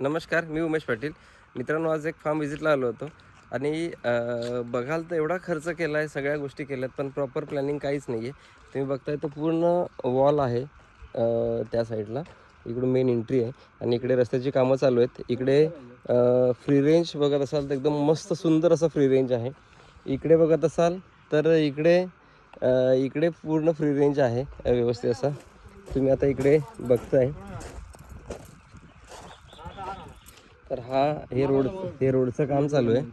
नमस्कार मी उमेश पाटील. मित्रांनो आज एक फार्म व्हिजिटला आलो होतो. आणि बघाल तर एवढा खर्च केला आहे सगळ्या गोष्टी केल्यात पण प्रॉपर प्लॅनिंग काहीच नाही आहे तुम्ही बघताय तर पूर्ण वॉल आहे त्या साईडला इकडून मेन एंट्री आहे. आणि इकडे रस्त्याची कामं चालू आहेत. इकडे फ्री रेंज बघत असाल तर एकदम मस्त सुंदर असं फ्री रेंज आहे. इकडे बघत असाल तर इकडे इकडे पूर्ण फ्री रेंज आहे व्यवस्थित असा. तुम्ही आता इकडे बघताय. तर हा हे रोड हे रोडचं काम चालू आहे.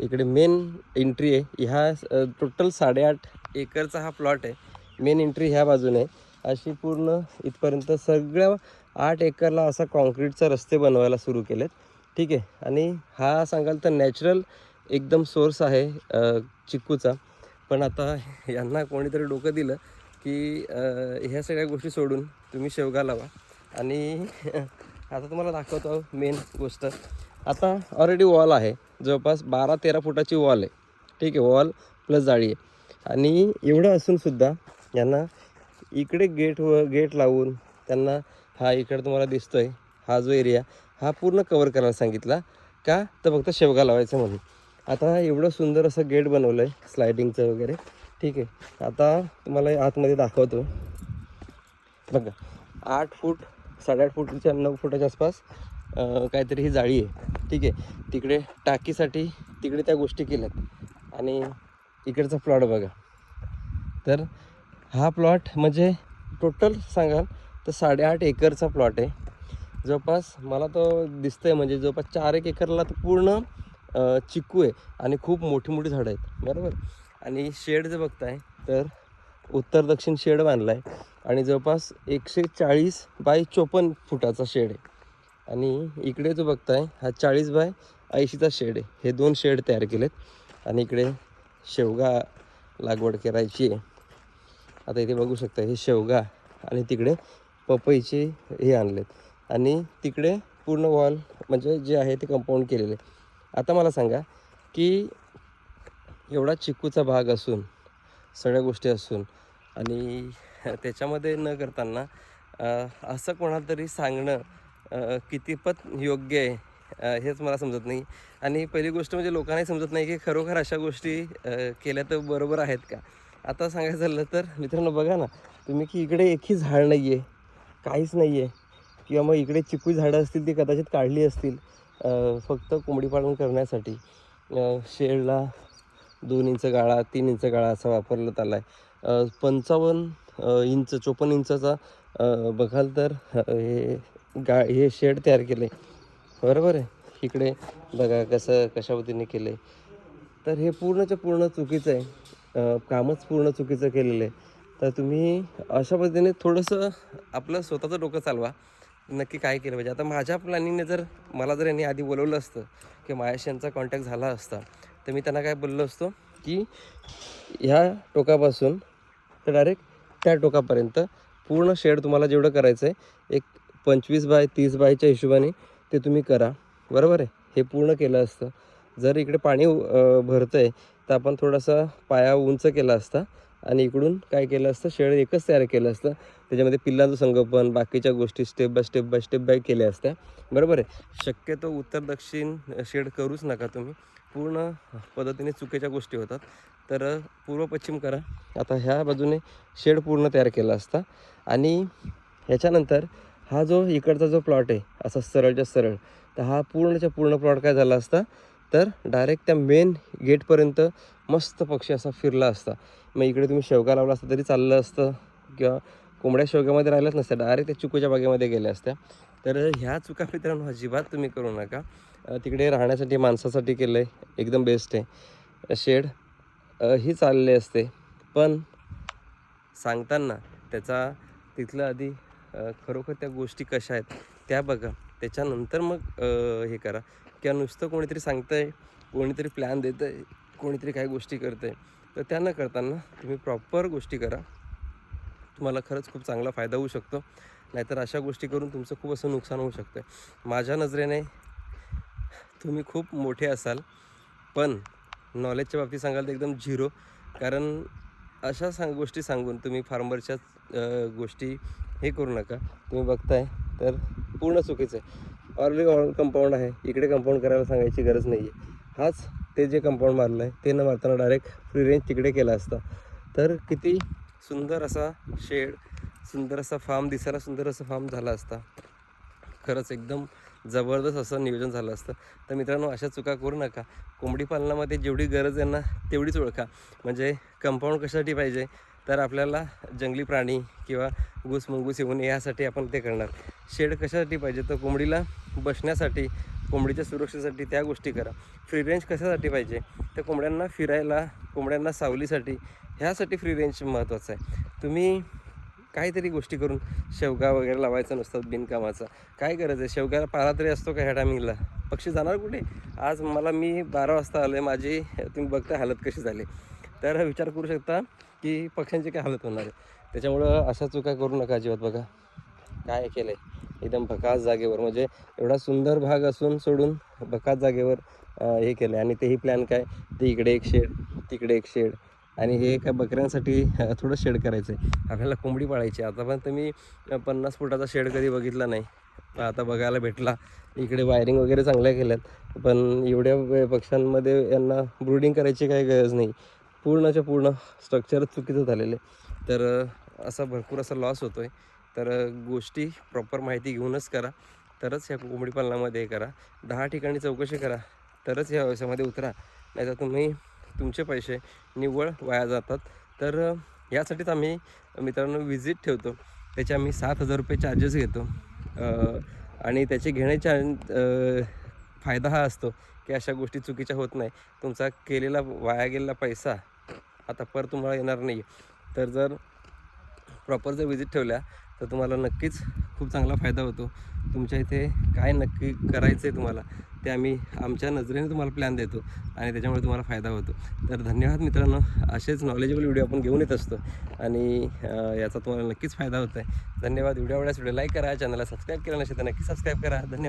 इकडे मेन एंट्री आहे. ह्या टोटल साडेआठ एकरचा हा प्लॉट आहे. मेन एंट्री ह्या बाजूने अशी पूर्ण इथपर्यंत सगळ्या आठ एकरला असा कॉन्क्रीटचा रस्ते बनवायला सुरू केलेत. ठीक आहे. आणि हा सांगाल तर नॅचरल एकदम सोर्स आहे चिक्कूचा. पण आता यांना कोणीतरी डोकं दिलं की ह्या सगळ्या गोष्टी सोडून तुम्ही शेवगा लावा. आणि आता तुम्हाला दाखवतो मेन गोष्ट. आता ऑलरेडी वॉल आहे. जवळपास बारा तेरा फुटाची वॉल आहे. ठीक आहे वॉल प्लस जाळी आहे. आणि एवढं असूनसुद्धा यांना इकडे गेट व गेट लावून त्यांना हा इकडे तुम्हाला दिसतो आहे हा जो एरिया हा पूर्ण कवर करायला सांगितला. का? तर फक्त शेवगा लावायचं म्हणून. आता एवढं सुंदर असं गेट बनवलं आहे स्लायडिंगचं वगैरे. ठीक आहे. आता तुम्हाला आतमध्ये दाखवतो. बघा आठ फूट साडेआठ फुटच्या नऊ फुटाच्या आसपास काहीतरी ही जाळी आहे. ठीक आहे. तिकडे टाकीसाठी तिकडे त्या गोष्टी केल्यात. आणि इकडचा प्लॉट बघा. तर हा प्लॉट म्हणजे टोटल सांगाल तर साडेआठ एकरचा प्लॉट आहे. जवळपास मला तो दिसतंय म्हणजे जवळपास चार एक एकरला तर पूर्ण चिकू आहे. आणि खूप मोठी मोठी झाडं आहेत. बरोबर? आणि शेड जर बघताय तर उत्तर दक्षिण शेड बांधला आहे आणि जवळपास एकशे चाळीस बाय चोपन्न फुटाचा शेड आहे. आणि इकडे जो बघताय हा चाळीस बाय ऐंशीचा शेड आहे. हे दोन शेड तयार केलेत. आणि इकडे शेवगा लागवड करायची आहे. आता इथे बघू शकता हे शेवगा आणि तिकडे पपईचे हे आणलेत. आणि तिकडे पूर्ण वॉल म्हणजे जे आहे ते कंपाऊंड केलेले. आता मला सांगा की एवढा चिकूचा भाग असून सगळ्या गोष्टी असून. आणि त्याच्यामध्ये न करताना असं कोणाला तरी सांगणं कितीपत योग्य आहे हेच मला समजत नाही. आणि पहिली गोष्ट म्हणजे लोकांनाही समजत नाही की खरोखर अशा गोष्टी केल्या तर बरोबर आहेत का? आता सांगायचं झालं तर मित्रांनो बघा ना तुम्ही की इकडे एकही झाड नाही आहे काहीच नाही आहे किंवा मग इकडे चिकू झाडं असतील ती कदाचित काढली असतील फक्त कोंबडी पालन करण्यासाठी शेडला दोन इंच गाळा तीन इंच गाळा असा वापरण्यात आला आहे पंचावन्न इंच चोपन्न इंचाचा बघाल तर हे गा हे शेड तयार केले. बरोबर आहे? इकडे बघा कसं कशा पद्धतीने केलं. आहे तर हे पूर्णच्या पूर्ण चुकीचं आहे. कामच पूर्ण चुकीचं केलेलं आहे. तर तुम्ही अशा पद्धतीने थोडंसं आपलं स्वतःचं डोकं चालवा. नक्की काय केलं पाहिजे? आता माझ्या प्लॅनिंगने जर मला जर यांनी आधी बोलवलं असतं की माझ्याशी यांचा कॉन्टॅक्ट झाला असता तर मी त्यांना काय बोललो असतो की ह्या टोकापासून तर डायरेक्ट त्या टोकापर्यंत पूर्ण शेड तुम्हाला जेवढं करायचं आहे एक पंचवीस बाय तीस बायच्या हिशोबाने ते तुम्ही करा. बरोबर आहे? हे पूर्ण केलं असतं. जर इकडे पाणी भरतं आहे तर आपण थोडासा पाया उंच केला असता आणि इकडून काय केलं असतं शेड एकच तयार केलं असतं. त्याच्यामध्ये पिल्लांचं संगोपन बाकीच्या गोष्टी step by step by step by केल्या असत्या. बरोबर आहे? शक्यतो उत्तर दक्षिण शेड करूच नका तुम्ही. पूर्ण पद्धतीने चुकीच्या गोष्टी होतात. तर पूर्व पश्चिम करा. आता ह्या बाजूने शेड पूर्ण तयार केला असता. आणि ह्याच्यानंतर हा जो इकडचा जो प्लॉट आहे असा सरळच्या सरळ तर हा पूर्णच्या पूर्ण प्लॉट काय झाला असता? तर डायरेक्ट त्या मेन गेटपर्यंत मस्त पक्षी असा फिरला असता. मग इकडे तुम्ही शेवगा लावला असता तरी चाललं असतं. किंवा कोंबड्या शेवग्यामध्ये राहिल्याच नसत्या. डायरेक्ट त्या चिकूच्या बागेमध्ये गेल्या असत्या. तर ह्या चुका मित्रांनो अजिबात तुम्ही करू नका. तिकडे राहण्यासाठी माणसासाठी केलं आहे एकदम बेस्ट आहे. शेड ही चालले असते. पण सांगताना त्याचा तिथलं आधी खरोखर त्या गोष्टी कशा आहेत त्या बघा. त्याच्यानंतर मग हे करा. किंवा नुसतं कोणीतरी सांगतं आहे कोणीतरी प्लॅन देतं आहे कोणीतरी काही गोष्टी करतं आहे तर त्या न करताना तुम्ही प्रॉपर गोष्टी करा. तुम्हाला खरंच खूप चांगला फायदा होऊ शकतो. नाहीतर अशा गोष्टी करून तुमचं खूप असं नुकसान होऊ शकतं. माझ्या नजरेने तुम्ही खूप मोठे असाल पण नॉलेजच्या बाबतीत सांगाल तर एकदम झिरो. कारण अशा सांग गोष्टी सांगून तुम्ही फार्मरच्या गोष्टी हे करू नका. तुम्ही बघताय तर पूर्ण चुकीचं आहे. ऑलरेडी कंपाऊंड आहे. इकडे कंपाऊंड करायला सांगायची गरज नाही आहे हाच ते जे कंपाऊंड मारलं आहे ते न मारताना डायरेक्ट फ्री रेंज तिकडे केला असता. तर किती सुंदर असा शेड सुंदर असा फार्म दिसायला सुंदर असा फार्म झाला असता. खरंच एकदम जबरदस्त असं नियोजन झालं असतं. तर मित्रांनो अशा चुका करू नका. कोंबडी पालनामध्ये जेवढी गरज आहे ना तेवढीच ओळखा. म्हणजे कंपाऊंड कशासाठी पाहिजे? तर आपल्याला जंगली प्राणी किंवा घुस मुंगूस येऊन यासाठी आपण ते करणार. शेड कशासाठी पाहिजे? तर कोंबडीला बसण्यासाठी कोंबडीच्या सुरक्षेसाठी त्या गोष्टी करा. फ्री रेंज कशासाठी पाहिजे? तर कोंबड्यांना फिरायला कोंबड्यांना सावलीसाठी ह्यासाठी फ्री रेंज महत्त्वाचं आहे. तुम्ही काहीतरी गोष्टी करून शेवगा वगैरे लावायचा नसतात बिनकामाचा. काय गरज आहे? शेवग्याला पाला तरी असतो का ह्या टायमिंगला? पक्षी जाणार कुठे? आज मला मी बारा वाजता आलो आहे माझी तुम्ही बघता हालत कशी झाली. तर विचार करू शकता की पक्ष्यांची काय हालत होणार आहे. त्याच्यामुळं अशा चुका करू नका अजिबात बघा. काय केलं आहे एकदम भकास जागेवर. म्हणजे एवढा सुंदर भाग असून सोडून भकास जागेवर हे केलं आहे आणि तेही प्लॅन काय? ते इकडे एक शेड तिकडे एक शेड. आणि हे काय बकऱ्यांसाठी थोडं शेड करायचं आहे आपल्याला कोंबडी पाळायची आतापर्यंत मी पन्नास फुटाचा शेड कधी बघितला नाही. आता बघायला भेटला. इकडे वायरिंग वगैरे चांगल्या केल्यात. पण एवढ्या पक्ष्यांमध्ये यांना ब्रूडिंग करायची काही गरज नाही. पूर्णच्या पूर्ण स्ट्रक्चरच चुकीचं झालेलं आहे. तर असा भरपूर असा लॉस होतो आहे तर गोष्टी प्रॉपर माहिती घेऊनच करा. तरच ह्या कोंबडी पालनामध्ये हे करा. दहा ठिकाणी चौकशी करा. तरच या व्यवसायामध्ये उतरा. नाहीतर तुम्ही तुमचे पैसे निव्वळ वाया जातात. तर यासाठीच आम्ही मित्रांनो विजिट ठेवतो. त्याचे आम्ही सात हजार रुपये चार्जेस घेतो. आणि त्याचे घेण्याच्या फायदा हा असतो की अशा गोष्टी चुकीच्या होत नाही. तुमचा केलेला वाया गेलेला पैसा आता पर तुम्हाला येणार नाही तर जर प्रॉपर जर विजिट ठेवल्या तर तुम्हाला नक्कीच खूप चांगला फायदा होतो. तुमच्या इथे काय नक्की करायचं आहे तुम्हाला ते आम्ही आमच्या नजरेने तुम्हाला प्लॅन देतो आणि त्याच्यामुळे तुम्हाला फायदा होतो. तर धन्यवाद मित्रांनो असेच नॉलेजेबल व्हिडिओ आपण घेऊन येत असतो आणि याचा तुम्हाला नक्कीच फायदा होतो आहे धन्यवाद व्हिडिओ आवडल्यास व्हिडिओ लाईक करा चॅनलला सबस्क्राईब केलं नसेल तर नक्की सबस्क्राईब करा. धन्यवाद.